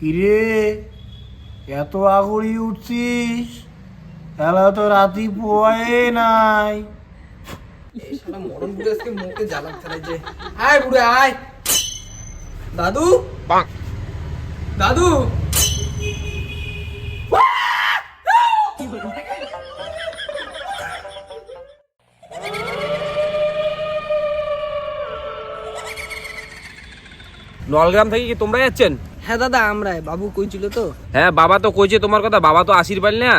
কিরে এত আগুড়ি উঠছিস? এলা তো রাতি পোয়াই নাই। শালা মরণ বুড়ে আজকে মুখে জ্বালা ফেলেছে আয় বুড়ে আয়। দাদু? দাদু? নলগ্রাম থেকে কি তোমরা যাচ্ছেন? হ্যাঁ দাদা আমরা বাবু কইছিল তো। হ্যাঁ বাবা তো কইছে তোমার কথা বাবা তো পারল না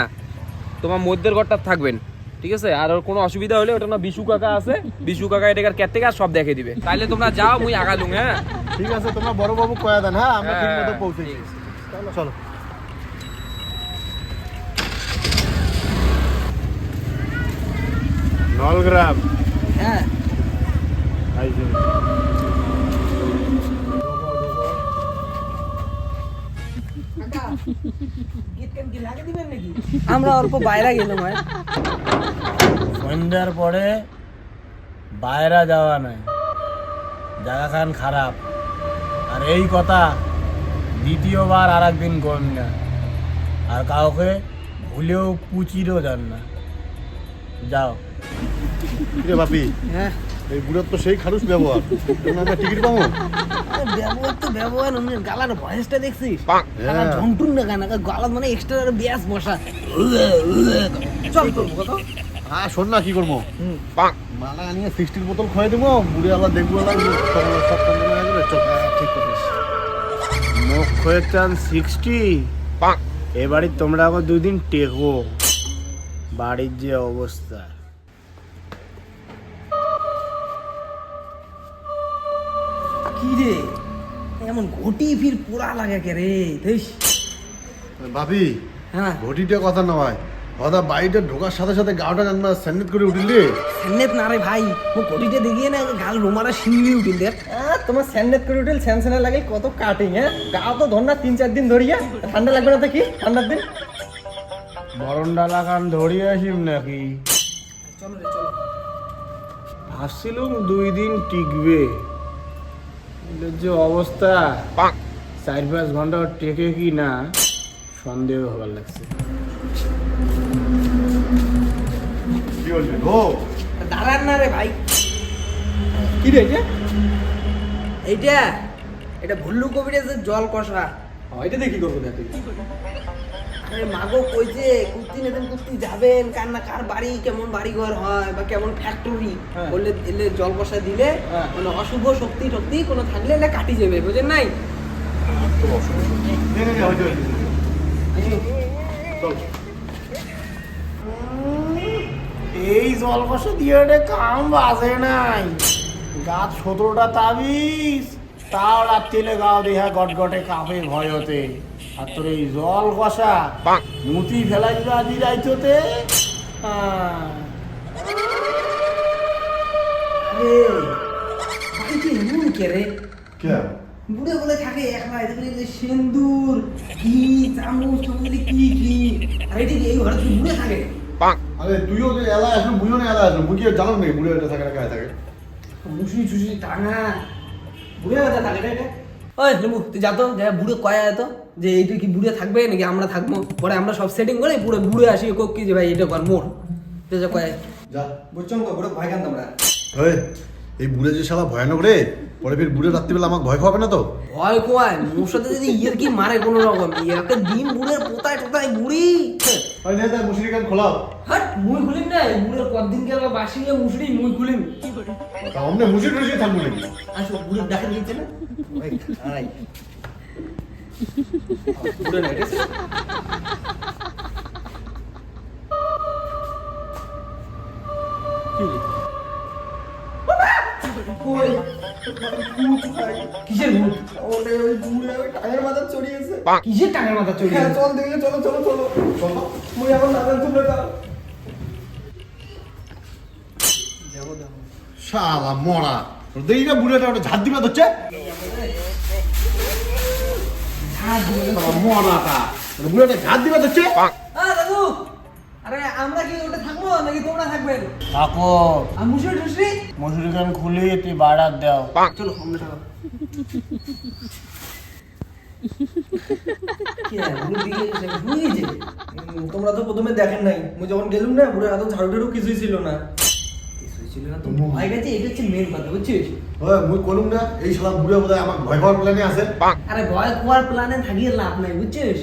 তোমার মধ্যের ঘরটা থাকবেন ঠিক আছে? আর ওর কোনো অসুবিধা হলে ওটা না বিশু কাকা আছে বিশু কাকা এটাকার ক্যারটেকার সব দেখে দিবে। তাইলে তোমরা যাও মুই আগালুম হ্যাঁ? ঠিক আছে তোমরা বড় বাবু কয়া দেন হ্যাঁ? আমরা ঠিক মতো হ্যাঁ, পৌঁছে চলো। নলগ্রাম। হ্যাঁ। আমরা অল্প বাইরে গেলাম হয়। সন্ধ্যার পরে বাইরে যাওয়া নাই। জায়গা খান খারাপ। আর এই কথা দ্বিতীয়বার আর একদিন কর না। আর কাউকে ভুলেও পুচিরও যান না। যাও। বাপি? হ্যাঁ। এই বুড়ার তো সেই খারুস ব্যবহার। আমরা টিকিট পাবো? ব্যবহার তো ব্যবহার অন্য গালার ভয়েসটা দেখছিস? হ্যাঁ। গালা ঝন্টুন না গানা গালার মানে এক্সট্রা ব্যাস বসা চল করব কত হ্যাঁ শোন না কি করব? মালা আনিয়ে সিক্সটির বোতল খোয়াই দেবো বুড়ে আল্লাহ দেখব হয়ে চল ঠিক করিস মুখ হয়ে চান সিক্সটি এবারে তোমরা আবার দুদিন টেকো। বাড়ির যে অবস্থা। রে এমন ঘটি ফির পোড়া লাগে কে রে দেখ বাপি হ্যাঁ। ঘটিটা কথা নয় কথা বাড়িটা ঢোকার সাথে সাথে গাওটা জানবা স্যান্ডেট করে উঠিলি? স্যান্ডেত না রে ভাই ও ঘটিটা দেখিয়ে না গাল রোমারা শিঙ্গি উঠিল। দেখ তোমার স্যান্ডেত করে উঠেল স্যানসেনা লাগে কত কাটিং হ্যাঁ? গা তো ধর না তিন চার দিন ধরিয়া। ঠান্ডা লাগবে না তো কি? ঠান্ডার দিন। মরণডা লাগান ধরিয়ে আসিম নাকি? চলো রে চলো। ভাবছিলুম দুই দিন টিকবে। যে অবস্থা। চার পাঁচ ঘণ্টা টেকে কি না সন্দেহ হবার লাগছে। গো দাঁড়ান না রে ভাই। কি রে এটা এইটা এটা ভুল্লু কবিরাজের জল কষা। এটা দেখি করব না তুই? মাগো কইছে কুর্তি নেতেন কুর্তি যাবেন কার না কার বাড়ি কেমন বাড়ি ঘর হয় বা কেমন ফ্যাক্টরি। বললে এলে জল কষা দিলে হ্যাঁ। মানে অশুভ শক্তি টক্তি কোনো থাকলে এলে কাটি যাবে বুঝেন নাই? এই জল কষে দিয়ে ওটা কাম বাজে নাই। গাছ সতেরোটা তাবিজ তাও রাত্রিলে গাও দেহা গটগটে কাঁপে ভয়তে। আর তোর এই জল কষা মুতি ফেলাই দিবে আদি রাইততে। আরে বাড়িতে এমন কে রে? কে? বুড়ে বলে থাকে একলা এদিকে যে সিন্দুর কি চামচ চামচ কি কি আর এটি এই ঘরে কি বুড়ে থাকে। আরে তুইও যে এলা আসবি বুঝো না এলা আসবি বুঝিয়ে জানো নাকি বুড়ে এটা থাকে না থাকে? মুসুরি চুসুরি টাঙা। বুড়ে কথা থাকে এটা ওই লেবু তুই যা তো যা বুড়ো কয়া তো যে এইটা কি বুড়ে থাকবে নাকি আমরা থাকব? পরে আমরা সব সেটিং করে পুরো বুড়ে আসি কোক কি যে ভাই এটা কর মোর। তো যা কয়া যা বুঝছ না পুরো ভয় কান তোমরা? এই বুড়ে যে শালা ভয়ানক রে। পরে ফির বুড়ে রাত্রিবেলা আমাকে ভয় খাওয়াবে না তো? ভয় কোয়ায় মোর সাথে যদি ইয়ের কি মারে কোনো রকম? ইয়াকে ডিম বুড়ের পোতায় টোতায় বুড়ি? ওই নে তাই মুসুরি কান খোলাও। হাট মুই খুলিম না বুড়ের কদিন গেল বাসি গিয়ে মুসড়ি মুই খুলিম। কি তা অমনে মুসুরি টুসি থাকব নাকি আসো বুড়ের ডাকে দিচ্ছে না? ওই খাই পুরো না এটা কিসের ভূত? ওরে ওই বুড়ে ওই টাঙের মাথা চড়িয়েছে কিসের টাকার মাথা চড়ি চল দেখলে চলো চলো চলো। চলো মুই এখন নাজান তোমরা যাও শালা মরা। দেখি না বুড়েটা ওটা ঝাড় দিবে হচ্ছে মরাটা। বুড়েটা ঝাড় দিবে হচ্ছে দাদু! আরে আমরা কি ওটা থাকব নাকি তোমরা থাকবেন? থাকো। আর মুসুরি টুসরি মশুরি খান খুলি তুই বাড়ার দাও। চলো আমরা তোমরা তো প্রথমে দেখেন নাই। মুই যখন গেলুম না বুড়ে এত ঝাড়ু টাড়ু কিছুই ছিল না। কিছুই ছিল না তো ভয় গেছে এটা হচ্ছে মেন কথা বুঝছিস ওই মুই কলুম না এই শালা বুড়ে বোধহয় আমার ভয় পাওয়ার প্ল্যানে আছে। আরে ভয় কোয়ার প্ল্যানে থাকিয়ে লাভ নাই বুঝছিস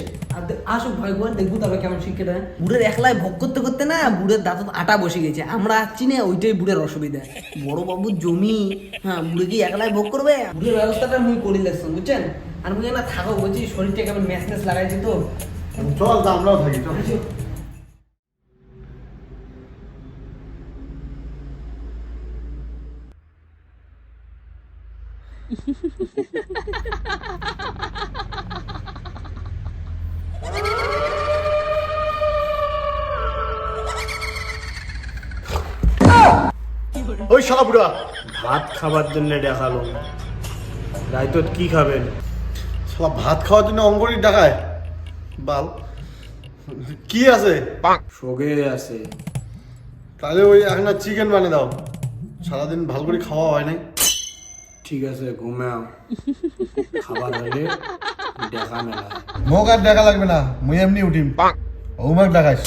আসুক কোয়ার দেখব তবে কেমন শিক্ষাটা। বুড়ের একলাই ভোগ করতে করতে না বুড়ের দাঁত আটা বসে গেছে। আমরা আসছি না ওইটাই বুড়ের অসুবিধা। বড় বাবুর জমি হ্যাঁ বুড়ে কি একলাই ভোগ করবে? বুড়ের ব্যবস্থাটা মুই করি লাগছো বুঝছেন? আর মুই না থাকো বলছি শরীরটা কেমন ম্যাচ ম্যাচ লাগাইছে তো। চল তা আমরাও থাকি চল। ওই শালা বুড়া ভাত খাবার জন্য দেখাল। রাইতত কি খাবেন? শালা ভাত খাওয়ার জন্য অঙ্গরি ডাকায়। বাল। কি আছে? সোগে আছে। তাহলে ওই একটা চিকেন বানিয়ে দাও। সারাদিন ভালো করে খাওয়া হয় নাই। ঠিক আছে ঘুমাও। খাবার হলে মোক আর দেখা লাগবে না মুই এমনি উঠিম। হোমওয়ার্ক দেখাইস।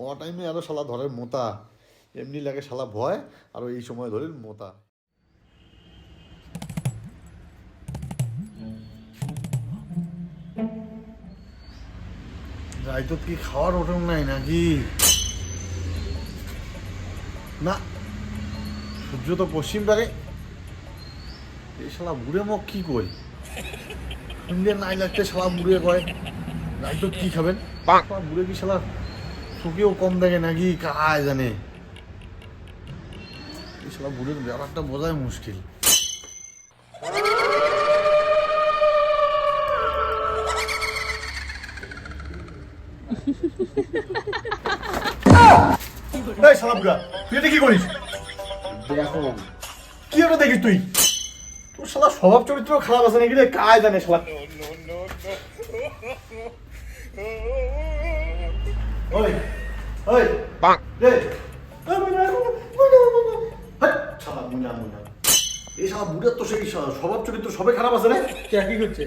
ও টাইমে আরও শালা ধরে মোতা। এমনি লাগে শালা ভয় আর এই সময় ধরে মোতা। যাই তো কি খাওয়ার ওঠন নাই নাকি? না সূর্য তো পশ্চিম পাকে এই শালা বুড়ে মুখ কি কই? শুনলে নাই লাগতে শালা বুড়ে কয় নাই তো কি খাবেন? বুড়ে কি শালা চোখেও কম দেখে নাকি? কায় জানে? এই শালা বুড়ের ব্যাপারটা বোঝাই মুশকিল। এই শালা বুড়া তুই এটা কি করিস? দেখো। কি ওটা দেখিস তুই? তোর শালা স্বভাব চরিত্র খারাপ আছে নাকি রে? কায় জানে শালা? ওই ওই রে। এই মুন্না, মুন্না, মুন্না। হাট, শালা মুন্না, মুন্না। এই শালা বুড়ার তো সেই স্বভাব চরিত্র সবে খারাপ আছে রে। কি করছে?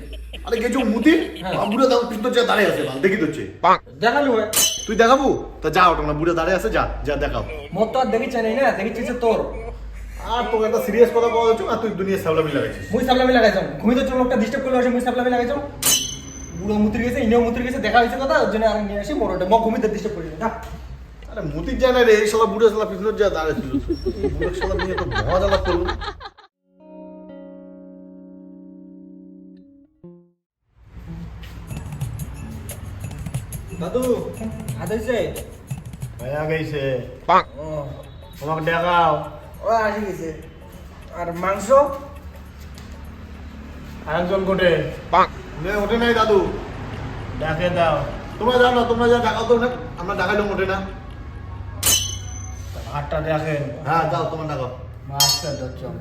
আরে গেছো মুতি বুড়া দাও যা দাঁড়িয়ে আছে বাল দেখি তোচ্ছে দেখালু তুই দেখাবো? তা যা ওটা না বুড়া দাঁড়িয়ে আছে যা যা দেখাও। মত তো আর দেখিচ্ছে নাই না দেখিচ্ছে তোর। আর তোকে একটা সিরিয়াস কথা বলা হচ্ছে আর তুই দুনিয়া সাবলামি লাগাইছিস। মুই সাবলামি লাগাইছাম ঘুমিতে চোর লোকটা ডিস্টার্ব করলে আসে মুই সাবলামি লাগাইছাম বুড়ো মুত্রি গেছে ইনেও মুত্রি গেছে দেখা হয়েছে কথা ওর জন্য আর নিয়ে আসি মোড়টা মগ ঘুমিতে ডিস্টার্ব করি না আরে মতির যায় রে এই শালা বুড়ো শালা পিছনের যা দাঁড়িয়ে ছিল। বুড়ো শালা নিয়ে তো মজা জ্বালা করল। দাদু আদেছে হয়ে গেছে। ও তোমাকে দেখাও। ও আসি গেছে আর মাংস? আরেকজন কোটে ওঠে নাই দাদু। ডাকে দাও। তোমরা যাও না তোমরা যা ডাকাও তো না। আমরা ডাকাইলাম ওঠে না। ভাতটা দেখেন। হ্যাঁ যাও তোমার ডাকাও মাছটা দচ্ছম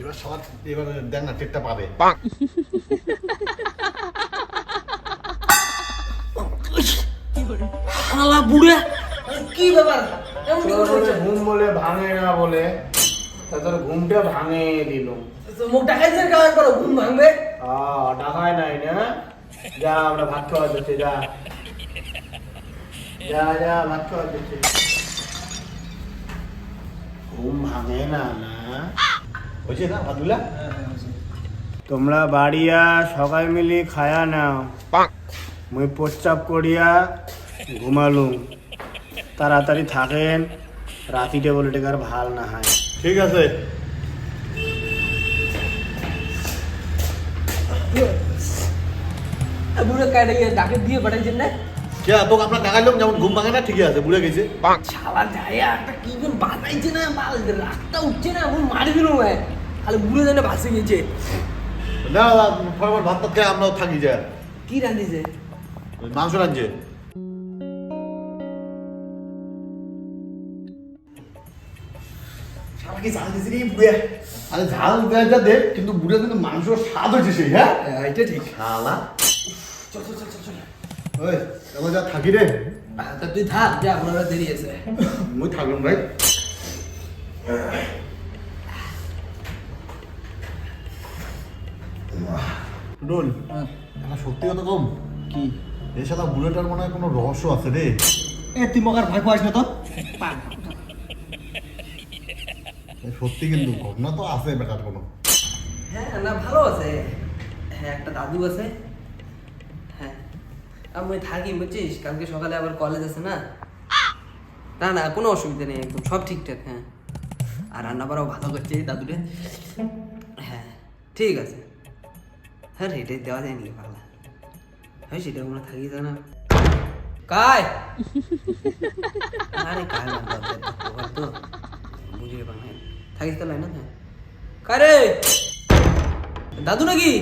এবার সবার এবার দেখ না টেটটা পাবে। শালা বুড়ে? কি ব্যাপার? ঘুম বলে ভাঙে না বলে। তোর ঘুমটা ভাঙে দিল। মুখ ডাকাইছে কাজ করো? ঘুম ভাঙবে? ডাকায় নাই না? যা আমরা ভাত খাওয়া দিচ্ছে যা। যা যা ভাত খাওয়া দিচ্ছে ঘুম ভাঙে না না? হয়েছে না ভাতগুলা তোমরা বাড়িয়া সবাই মিলি খায়া নাও। মুই প্রস্তাব করিয়া ঘুমালুম। তাড়াতাড়ি থাকেন রাতিতে বলে টেকার ভালো না হয়। ঠিক আছে। বুড়ে কাটে গিয়ে ডাকে দিয়ে পাঠাইছেন না? কে তোকে আমরা ডাকাইলাম যেমন ঘুম ভাঙে না ঠিকই আছে বুড়ে গেছে। শালা যায় একটা কি কোন বানাইছে না বাল রাতটা উঠছে না আমি মারি দিল ভাই খালি বুড়ে জানে ভাসে গেছে। না না, ফটাফট ভাত খেয়ে আমরাও থাকি যা কি রাঁধিছে? মাংস রাঁধছে। ঝাল কিন্তু বুড়ে কিন্তু মাংসের স্বাদ হয়েছে সেই হ্যাঁ? হ্যাঁ ঠিক। খালা চল চল চল চল যা থাকি রে। তা তুই থাক যা আপনারা দেরি আছে। মুই থাকলাম ভাই। রোল। হ্যাঁ। এটা সত্যি কথা কম? কি? এর সাথে বুলেটার মনে হয় কোনো রহস্য আছে রে। এ তুই মগার ভাই পাইস না তো সত্যি কিন্তু ঘটনা তো আছে বেটার কোনো। হ্যাঁ না, ভালো আছে। হ্যাঁ একটা দাদু আছে। হ্যাঁ। আমি থাকি, বুঝছিস? কালকে সকালে আবার কলেজ আছে না? না না, কোনো অসুবিধা নেই একদম, সব ঠিকঠাক হ্যাঁ। আর রান্না বাড়াও ভালো করছে দাদুরে। হ্যাঁ ঠিক আছে। হ্যাঁ এটাই দেওয়া যায় নাকি পাগলা। হ্যাঁ সেটা আমরা থাকি তা না কায় আরে কায় তো বুঝিয়ে পাই থাকিস তো লাইন হ্যাঁ কারে দাদু নাকি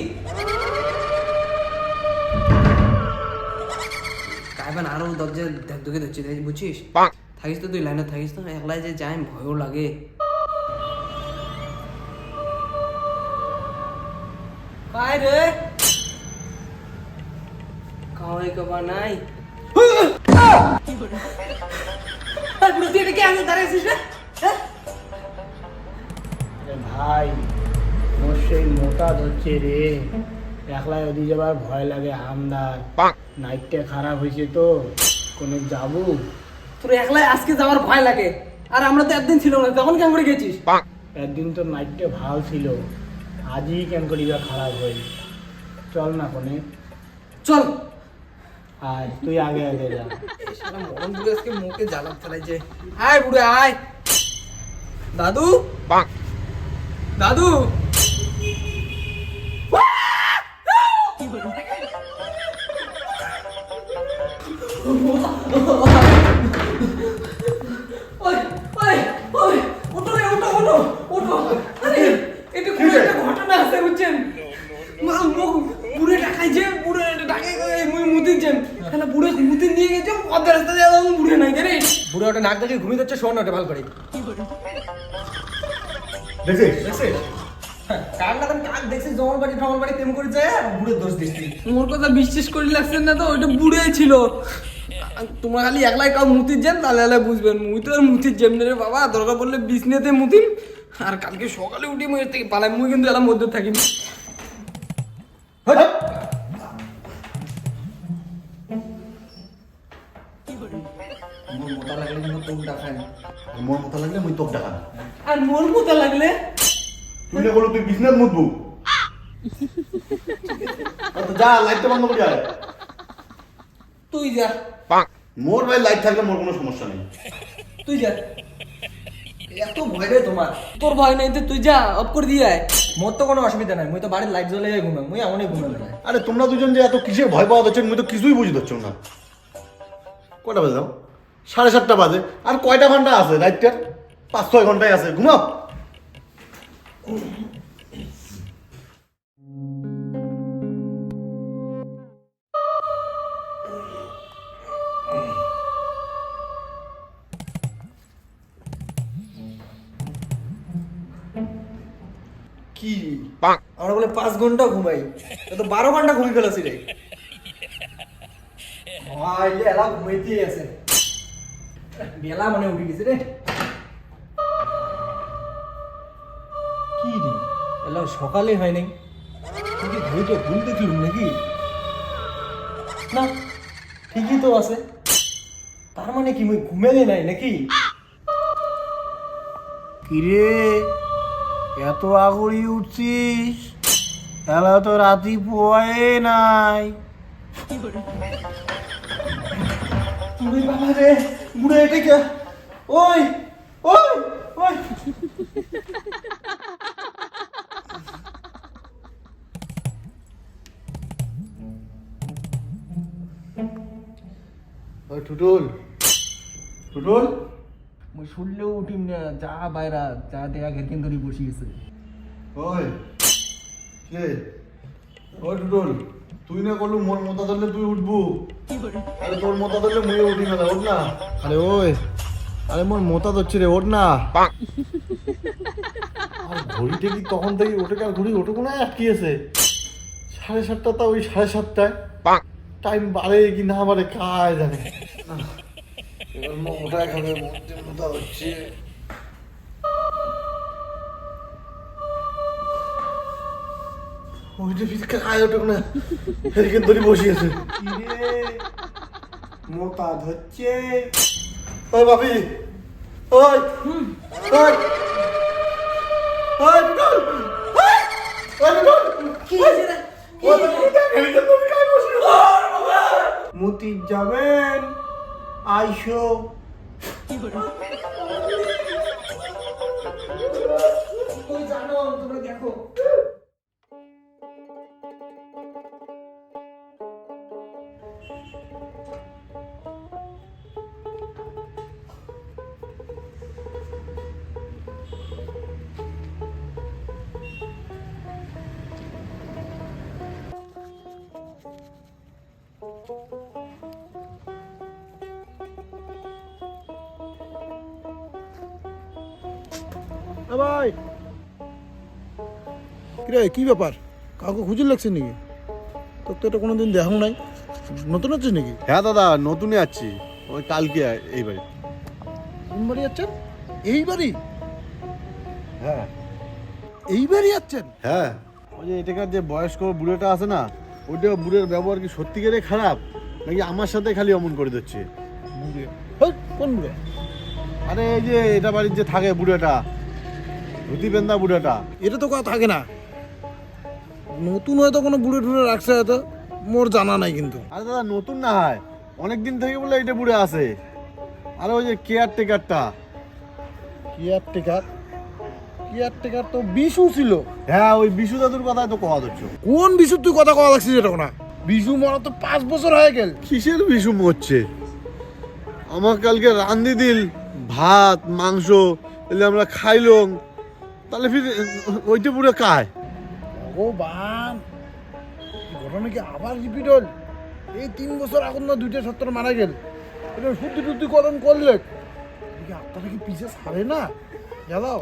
কাইবান আরও দরজা ধুকে ধরছে তাই বুঝছিস থাকিস তো তুই লাইনে থাকিস তো একলাই যে যাই ভয়ও লাগে কাই রে কাওয়াই কবা নাই আর পুরো তুই এটা কি ভাই মোর সেই মোটা ধরছে রে। একলাই ওদিকে যাবার ভয় লাগে আমদার নাইটটা খারাপ হয়েছে তো কোনো যাব? তোর একলাই আজকে যাওয়ার ভয় লাগে। আর আমরা তো একদিন ছিল না তখন কেমন করে গেছিস? একদিন তো নাইটটা ভালো ছিল আজই কেন করিবা খারাপ হই? চল না কোনে চল। আর তুই আগে আগে যা। মরণ আজকে মুখে জ্বালা ফেলাইছে আয় বুড়ো আয়। দাদু? দাদু বুড়ে ডাকাইছে, বুড়ে ডাকাই এই মুই মুতিছেন। শালা বুড়ে মুতি নিয়ে গেছে, অর্ধেক রাস্তা দিয়ে বুড়ে নাই রে। বুড়ো ওটা নাক দেখে ঘুমিয়ে যাচ্ছে শোন ওটা ভালো করে দেখছিস দেখছিস হ্যাঁ, কাক না কাক দেখছিস জমল বাড়ি ঠমল বাড়ি প্রেম করে যায় আর বুড়োর দোষ দিচ্ছি। মোর কথা বিশ্বাস করি লাগছেন না তো ওইটা বুড়ে ছিল। তোমরা খালি একলাই কাউ মুতির যান তাহলে তাহলে বুঝবেন। মুই তো আর মুতির রে বাবা দরকার পড়লে বিছনেতে মুতিম। আর কালকে সকালে উঠি মুই থেকে পালাই মুই কিন্তু এলাম মধ্যে থাকিম। মোর মোটা লাগলে কিন্তু তোমটা খায় মোর কথা লাগলে মুই তোর না আর মোর মতো লাগলে? তুই বলো তুই বিজনেস মুতবু। তো যা লাইটটা বন্ধ করে আয় তুই যা। মোর ভাই লাইট থাকলে মোর কোনো সমস্যা নেই। তুই যা। এত ভয় রে তোমার। তোর ভয় নাই তো তুই যা অফ করে দিয়ে আয়। মোর তো কোনো অসুবিধা নাই মুই তো বাড়ির লাইট জ্বলে ঘুমাই মুই এমনই ঘুমাই। বেড়াই আরে তোমরা দুজন যে এত কিসের ভয় পাওয়া যাচ্ছে মুই তো কিছুই বুঝতে পারছ না। কয়টা বাজে যাও সাড়ে সাতটা বাজে। আর কয়টা ঘণ্টা আছে রাইটটার? পাঁচ, ছয় ঘন্টায় আছে, ঘুমাও। কি? আমরা বলে পাঁচ ঘণ্টা ঘুমাই। তো বারো ঘণ্টা ঘুমিয়ে ফেলেছি রে। আইলে এলা ঘুমাইতেই আছে। বেলা মানে উঠে গেছে রে। এলা সকালে হয় নাই। কি ঘড়িটা ভুল দেখলুম নাকি? না ঠিকই তো আছে। তার মানে কি মুই ঘুমেলে নাই নাকি? কিরে এত আগুড়ি উঠছিস? তাহলে তো রাতি পোয়ে নাই। ওরে বাবা রে বুড়ো এটা কে ওই ওই ওই। টুটুল। টুটুল? মুই শুনলেও উঠিম না যা বাইরা যা দেখা ঘেরকেন ধরে বসে গেছে ওই কে? ওই টুটুল তুই না করলু মোর মতা ধরলে তুই উঠবু? আরে তোর মতা ধরলে মুই উঠি না ওঠ না। আরে ওই আরে মোর মতা ধরছে রে ওঠ না। আর ঘড়িটা কি তখন থেকে ওঠে আর ঘড়ি ওঠে না আটকিয়েছে সাড়ে সাতটা তা ওই সাড়ে সাতটায়। টাইম বাড়ে কি না বাড়ে কায় জানে? এবার মোটা খাবে মোটা হচ্ছে। ও ওইটা না হেরিকেন ধরে ধরছে। ওই বাপি ওই ওই ওই বিটল ওই ওই বিটল কি হয়েছে রে? কি ওই হয়েছে? হেরিকেন ধরে কায় বসিয়েছে মুতি যাবেন। আইসো। জানো তোমরা দেখো। কিরে কি ব্যাপার? কাউকে খুঁজে লাগছে নাকি? তোর তো এটা কোনোদিন দেখাও নাই। নতুন আছিস নাকি? হ্যাঁ দাদা নতুনই আছি। ওই কালকে এই বাড়ি। কোন বাড়ি যাচ্ছেন এই বাড়ি? হ্যাঁ। এই বাড়ি যাচ্ছেন হ্যাঁ। ওই যে এটাকার যে বয়স্ক বুড়োটা আছে না ওইটা বুড়ের ব্যবহার কি সত্যিকারে খারাপ? নাকি আমার সাথে খালি অমন করে দিচ্ছে? বুড়ে। হেই, কোন বুড়ে? আরে এই যে এটা বাড়ির যে থাকে বুড়োটা ধুতি বেন্দা বুড়োটা। এটা তো কথা থাকে না। নতুন হয়তো কোনো বুড়ে টুড়ে রাখছে হয়তো মোর জানা নাই কিন্তু। আরে দাদা নতুন না হয়। অনেক দিন থেকে বলে এটা বুড়ে আছে। আর ওই যে কেয়ার টেকারটা কেয়ারটেকার? কেয়ারটেকার তো বিশু ছিল। হ্যাঁ ওই বিশু দাদুর কথাই তো কথা হচ্ছে কোন বিশু তুই কথা কওয়া লাগছিস এটা না বিশু মরা তো পাঁচ বছর হয়ে গেল। কিসের বিশু মরছে? আমার কালকে রান্ধি দিল ভাত মাংস এলে আমরা খাইলং তাহলে ফির ওইটা পুরো কায়? ও বান এই ঘটনা কি আবার রিপিট হল? এই তিন বছর আগুন না দুইটা সত্তর মারা গেল। এটা শুদ্ধি টুদ্ধি কদম করলে। আত্মাটা কি পিছে ছাড়ে না? যাও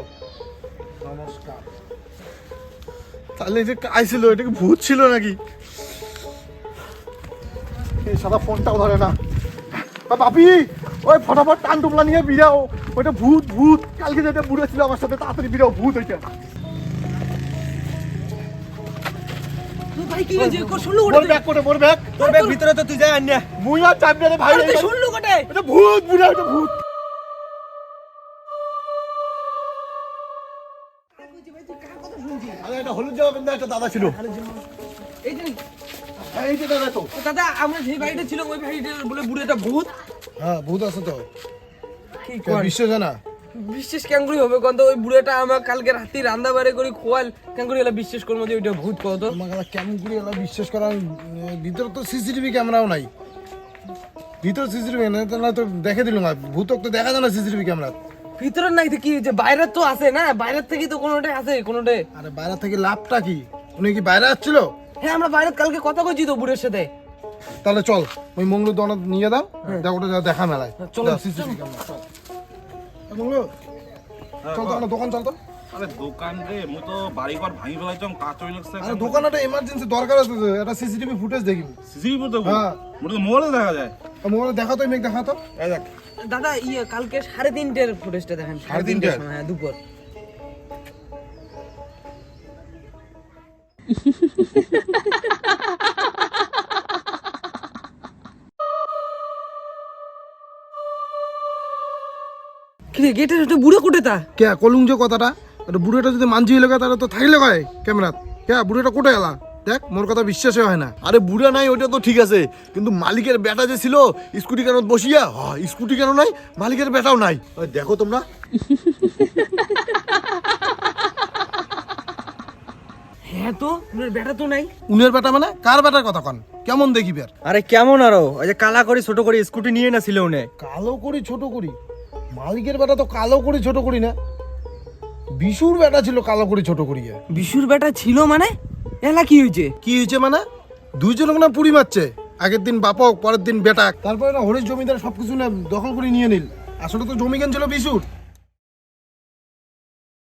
নমস্কার। তাহলে কায় ছিল, এটা কি ভূত ছিল নাকি? এই সাদা ফোনটাও ধরে না। বাপি, ওই ফটাফট টান টুমলা নিয়ে বিড়াও। ওইটা ভূত ভূত। কালকে যেটা বুড়ো ছিল আমার সাথে, তাড়াতাড়ি বিড়াও, ভূত ওইটা তো ভাই কি হয়েছে? কো শুনলু মোর ব্যাগ করে মোর ব্যাগ তোর ব্যাগ ভিতরে তো তুই যাই আন্যা। মুই আর চাপবে রে ভাই তুই শুনলু কোটে এটা ভূত বুড়া এটা ভূত। আরে এটা হলুদ জামা পেন্দা একটা দাদা ছিল। এই যে এই যে দাদা তো। দাদা আমরা যে বাড়িটা ছিল ওই বাড়িটা বলে বুড়ো একটা ভূত। হ্যাঁ ভূত আছে তো। কি বিশ্বাস না বিশ্বাস ক্যাঙ্গুরি হবে কোন তো ওই বুড়োটা আমার কালকে রাতে রান্না বাড়ি করে খোয়াল। ক্যাঙ্গুরি এলা বিশ্বাস করব যে ওইটা ভূত কত কথা এলা বিশ্বাস করা ভিতরে তো সিসিটিভি ক্যামেরাও নাই। ভিতরে সিসিটিভি না তো দেখে দিল না ভূতক তো দেখা যায় না সিসিটিভি ক্যামেরা ভিতরের নাই কি যে বাইরের তো আছে না? বাইরের থেকে তো কোনোটাই আছে কোনোটাই। আরে বাইরে থেকে লাভটা কি? উনি কি বাইরে আসছিল? হ্যাঁ আমরা বাইরে কালকে কথা কইছি তো বুড়োর সাথে। তাহলে চল ওই মঙ্গলু দোকানে নিয়ে দাও দেখ ওটা দেখা মেলায়। চলো, সিসিটিভি ক্যামেরা। মঙ্গলু। চল তো দোকান চল তো। আরে দোকান রে মু তো বাড়ি ঘর ভাঙি ফেলাইছম কাজ হই লাগছে আরে দোকানে একটা এমার্জেন্সি দরকার আছে তো, একটা সিসিটিভি ফুটেজ দেখিবি। সিসিটিভি তো হ্যাঁ। তো মোবাইলে দেখা যায়। মোবাইলে দেখা তো মেঘ দেখা তো। এই দেখ। দাদা ইয়ে কালকে সাড়ে তিনটের ফুটেজটা দেখেন। সাড়ে তিনটের? হ্যাঁ দুপুর। কিরে গেটের ওটা বুড়ো কোটে তা? কে কলুং যে কথাটা? এটা বুড়োটা যদি মানজি হইলে তাহলে তো থাকলে কয় ক্যামেরাত? কে বুড়োটা কোটে গেলা দেখ মোর কথা বিশ্বাসই হয় না। আরে বুড়া নাই ওইটা তো ঠিক আছে কিন্তু মালিকের বেটা যে ছিল স্কুটি কেন বসিয়া? হ স্কুটি কেন নাই? মালিকের বেটাও নাই। ওই দেখো তোমরা। হ্যাঁ তো উনার বেটা তো নাই। উনের বেটা মানে? কার বেটার কথা কন? কেমন দেখিবে আর? আরে কেমন আরও? ওই যে কালা করি ছোট করি স্কুটি নিয়ে না ছিল উনি। কালো করি ছোট করি? মালিকের বেটা তো কালো করি ছোট করি না। বিশুর বেটা ছিল কালো করি ছোট করি বিশুর বেটা ছিল মানে? এলা কি হয়েছে? কি হয়েছে মানে? দুইজন না পুরি মারছে। আগের দিন বাপক পরের দিন বেটাক। তারপরে না হরিশ জমিদার সবকিছু না দখল করে নিয়ে নিল। আসলে তো জমি কেন ছিল বিশুর।